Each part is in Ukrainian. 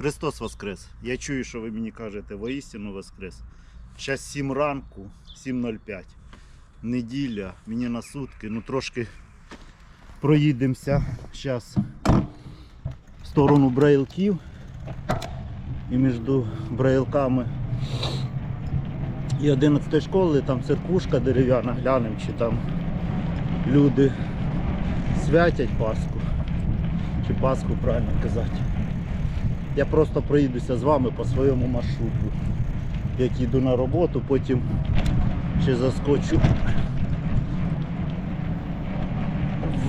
Христос Воскрес. Я чую, що ви мені кажете, воістину Воскрес. Зараз 7 ранку, 7.05. Неділя, мені на сутки. Ну трошки проїдемося зараз в сторону Браїлків. І між Браїлками і 11 школи, там церквушка дерев'яна, глянемо, чи там люди святять Пасху. Чи Пасху правильно казати. Я просто проїдуся з вами по своєму маршруту. Як їду на роботу, потім ще заскочу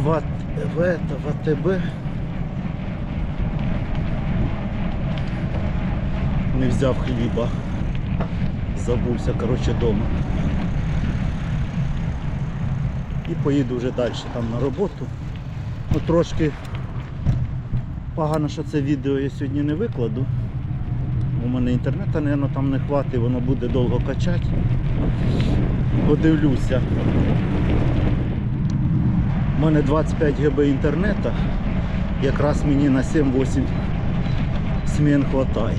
в, АТ, в, это, в АТБ. Не взяв хліба. Забувся, коротше, дома. І поїду вже далі там на роботу. Ну трошки погано, що це відео я сьогодні не викладу. У мене інтернету, мабуть, там не хватить, воно буде довго качати. Подивлюся. У мене 25 ГБ інтернету. Якраз мені на 7-8 змін вистачає.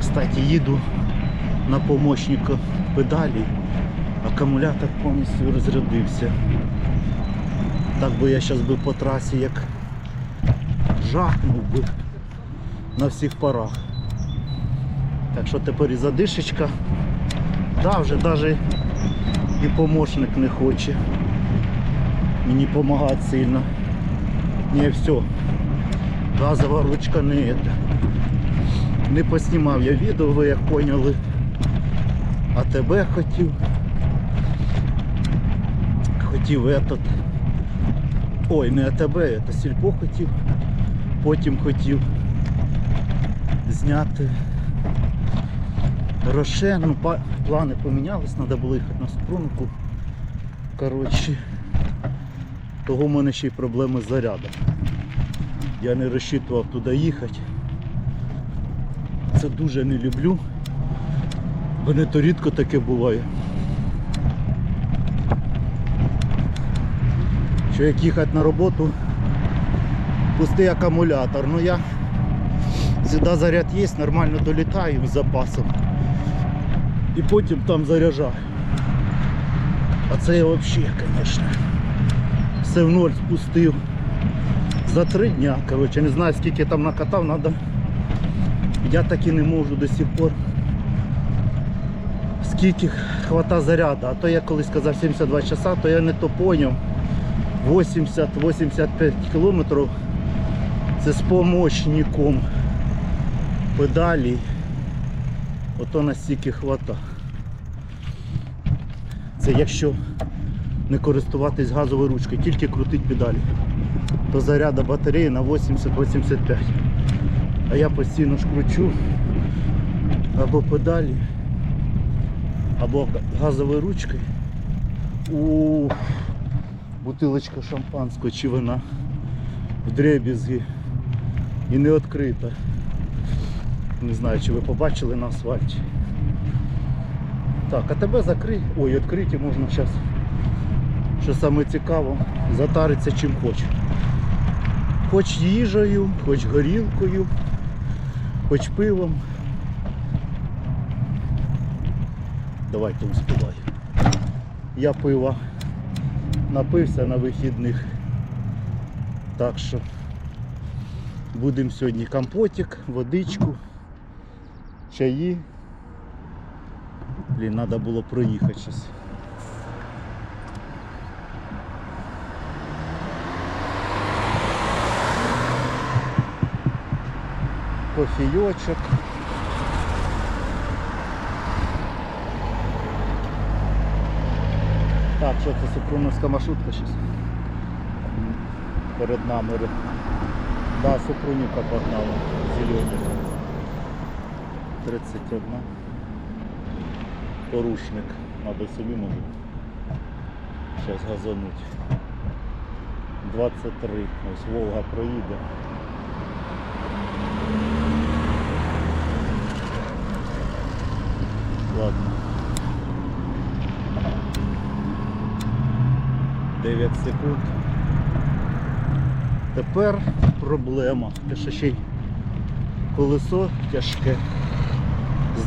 Кстати, їду на помощника педалі. Акумулятор повністю розрядився. Так би я зараз би по трасі як жахнув би на всіх парах. Так що тепер і задишечка. Да, вже навіть і помощник не хоче. Мені допомагати сильно. Не все. Газова ручка не это. Не поснімав я відео, ви як поняли. А тебе хотів. Хотів этот. Ой, не АТБ, це сільпо хотів. Потім хотів зняти Рошен. Ну, плани помінялись, треба було їхати на супрунку. Коротше, того в мене ще й проблеми з зарядом. Я не розчитував туди їхати. Це дуже не люблю. Бо не то рідко таке буває. Що як їхати на роботу, пустий акумулятор. Ну я сюди заряд є, нормально долітаю з запасом. І потім там заряджаю. А це я взагалі, звісно. Все в ноль спустив. За три дня, коротше, не знаю скільки там накатав, надо. Я так і не можу до сих пор. Скільки хвата заряду, а то я колись сказав 72 часа, то я не то поняв. 80-85 кілометрів це з помощником педалі. Ото настільки хвата. Це якщо не користуватись газовою ручкою, тільки крутить педалі. То заряда батареї на 80-85. А я постійно ж кручу або педалі, або газовою ручкою. У бутилочка шампанського чи вина в дребізги і не відкрита. Не знаю, чи ви побачили на асфальті. Так, а тебе закрий. Ой, відкриті можна зараз. Що саме цікаво, затариться чим хоч. Хоч їжею, хоч горілкою, хоч пивом. Давайте успіваю. Я пива напився на вихідних. Так що будемо сьогодні компотик, водичку, чаї. Блін, треба було проїхати зараз. Кофійочок. Так, що це Супруновська маршрутка зараз? Перед нами. Да, Супрунівка погнала. Зелені. 31. Порушник. Надо собі може. Зараз газануть. 23. Ось Волга проїде. Ладно. 9 секунд. Тепер проблема. Те, ще й колесо тяжке,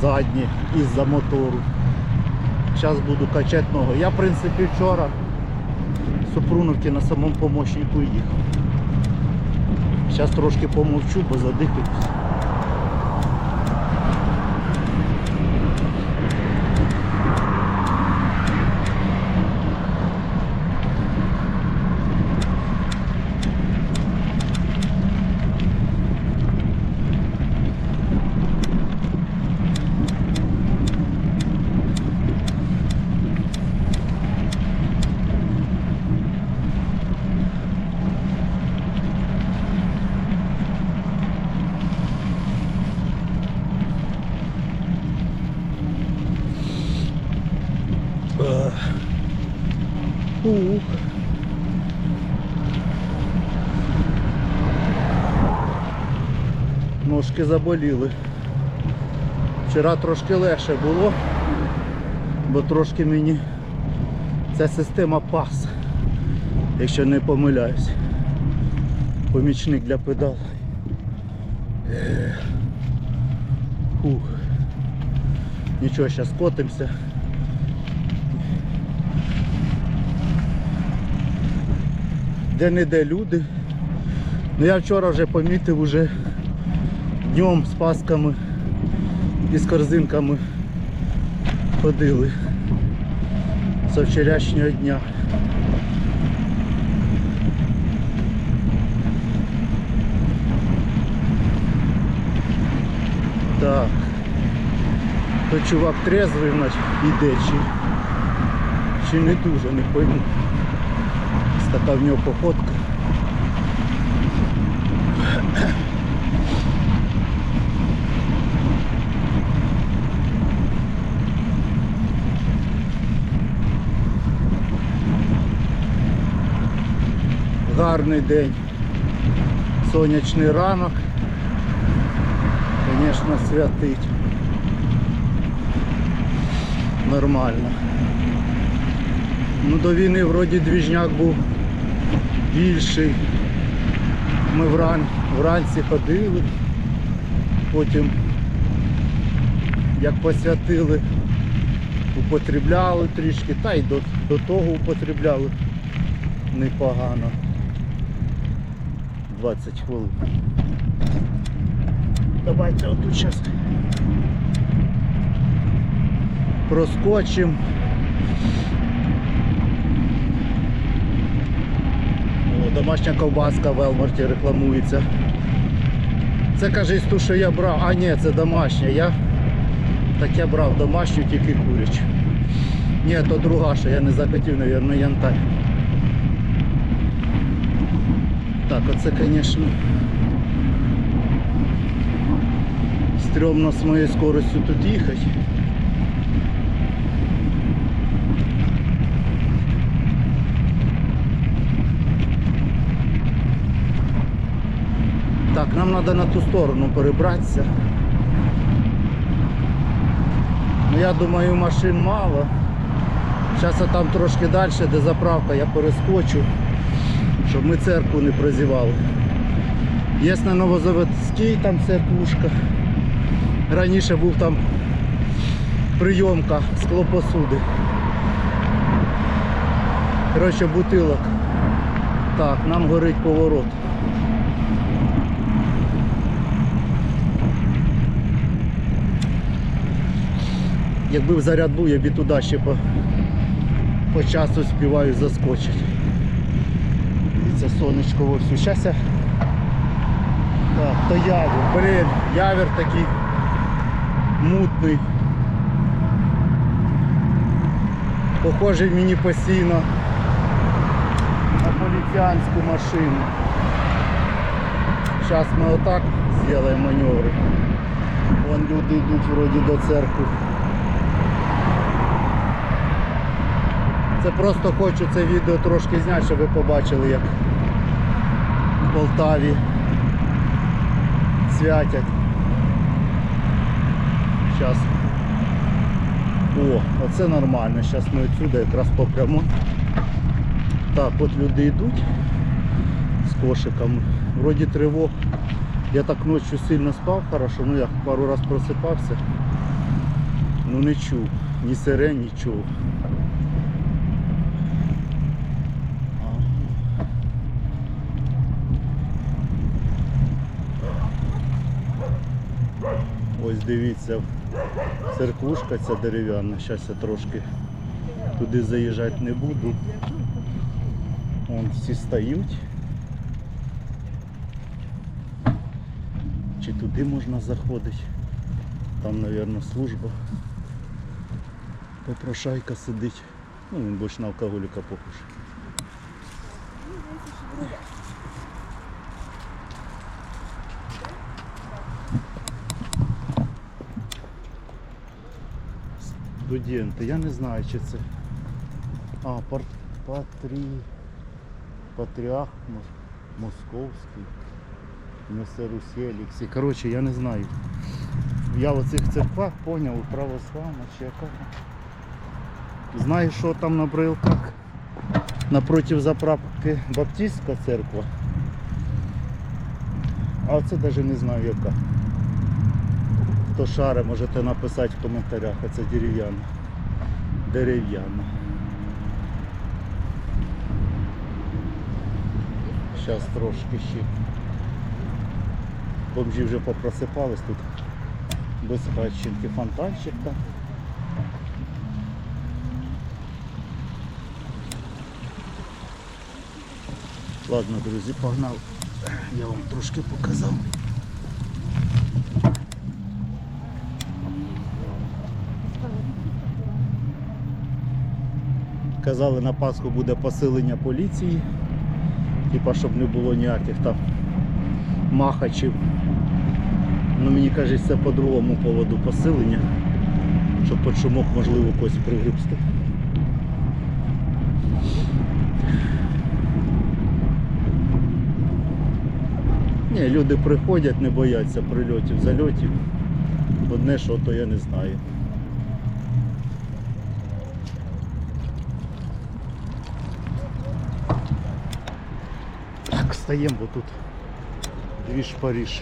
заднє із-за мотору. Зараз буду качати ногу. Я в принципі вчора Супруновки на самому помощнику їхав. Зараз трошки помовчу, бо задихаюсь. Ножки заболіли. Вчора трошки легше було, бо трошки мені ця система пас, якщо не помиляюсь. Помічник для педал. Ех. Ух. Нічого, зараз котимося. де-не-де люди. Ну я вчора вже помітив уже днем з пасками і з корзинками ходили з вчорашнього дня. Так. То чувак трезвий значить, іде чи, чи не дуже, не пойму. Така в нього походка. Гарний день. Сонячний ранок. Звісно, святить. Нормально. Ну до війни вроді двіжняк був більший. Ми вран, вранці ходили, потім як посвятили, употребляли трішки, та й до, до того употребляли непогано. 20 хвилин. Давайте отут зараз проскочимо. Домашня ковбаска в Елмарті рекламується. Це кажись ту, що я брав. А ні, це домашня. Я таке брав домашню, тільки курячу. Ні, то друга, що я не захотів, мабуть, янтарь. Так, оце, звісно, стрьомно з моєю скоростю тут їхати. Так, нам треба на ту сторону перебратися. Ну я думаю машин мало. Зараз я там трошки далі, де заправка, я перескочу, щоб ми церкву не прозівали. Є на Новозаводській там церквушка. Раніше був там прийомка склопосуди. Коротше, бутилок. Так, нам горить поворот. Якби в заряд був, я б туди ще по, по часу співаю заскочити. Сонечко вовсю. Щас я... Так, то явір. Блін, явір такий мутний. Похожий мені постійно на поліціянську машину. Зараз ми отак зробимо маневри. Вон люди йдуть вроді до церкви. Це просто хочу це відео трошки зняти, щоб ви побачили, як Полтаві святять. Зараз. О, оце нормально. Зараз ми відсюди якраз попрямо. Так, от люди йдуть з кошиками. Вроді тривог Я так ночью сильно спав хорошо, ну я пару раз просипався. Ну не чув. Ні сирен, нічого. Ось дивіться, церквушка ця дерев'яна, зараз я трошки туди заїжджати не буду. Вон всі стають. Чи туди можна заходити? Там, мабуть, служба. Попрошайка сидить. Ну, він більше на алкоголіка похож. Студенти, я не знаю, чи це. А, пар... патрі... Патріарх Московський. Несе Русі Олексій. Коротше, я не знаю. Я в оцих церквах поняв, православна чи яка. Знаю, що там на брилках. Напротив заправки Баптистська церква. А оце навіть не знаю яка. Хто шаре, можете написати в коментарях, а це дерев'яна. Дерев'яна. Зараз трошки ще. Бомжі вже попросипались тут. Без хатчинки фонтанчик там. Ладно, друзі, погнав. Я вам трошки показав. Казали, на Пасху буде посилення поліції. Типа, щоб не було ніяких там махачів. Ну мені кажуть, це по другому поводу посилення, щоб під шумок можливо когось пригрібсти. Ні, люди приходять, не бояться прильотів, зальотів. Одне, що то я не знаю. Стаємо, бо тут дві Париж.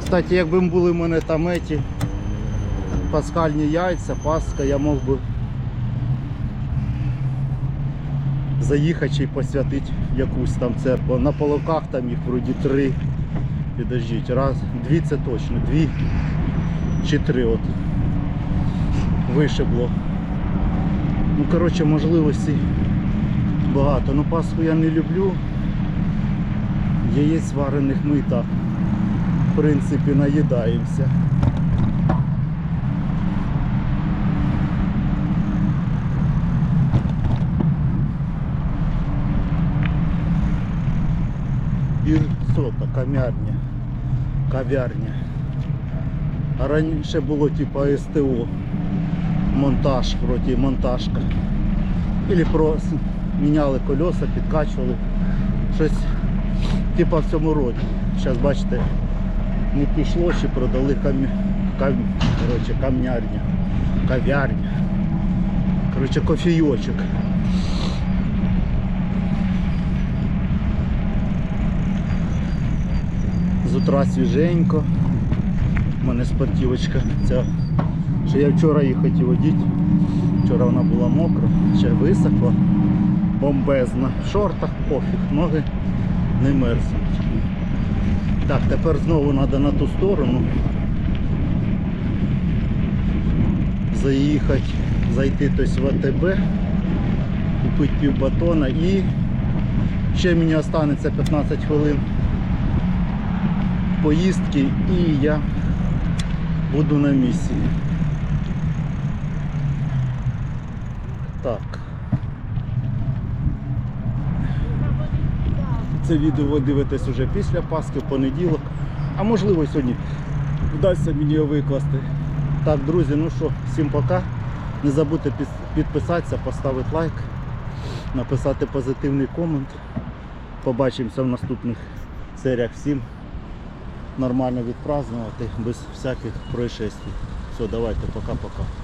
Кстати, якби були в мене там еті пасхальні яйця, паска, я мог би заїхати чи посвятити якусь там церкву. На полоках там їх вроді три. Підождіть, раз, дві це точно, дві чи три от вишибло. Ну, коротше, можливостей багато. Ну, Пасху я не люблю. Яєць варених ми і так, в принципі, наїдаємося. Бірсота, кам'ярня. Кав'ярня. А раніше було типа СТО. Монтаж, вроді монтажка. Или просто міняли колеса, підкачували. Щось типа в цьому роді. Зараз бачите, не пішло, чи продали камі... кам... коротше, камнярня, кав'ярня. Коротше, кофійочок. З утра свіженько. У мене спортивочка ця. Що я вчора її хотів одіти. Вчора вона була мокра, ще висохла, бомбезна. В шортах пофіг, ноги не мерзнуть. Так, тепер знову треба на ту сторону. Заїхати, зайти в АТБ, купити пів батона і ще мені останеться 15 хвилин поїздки і я буду на місці. Так. Це відео ви дивитесь уже після Пасхи, в понеділок. А можливо сьогодні вдасться мені його викласти. Так, друзі, ну що, всім пока. Не забудьте підписатися, поставити лайк, написати позитивний комент. Побачимося в наступних серіях. Всім нормально відпразнувати, без всяких происшествий. Все, давайте, пока-пока.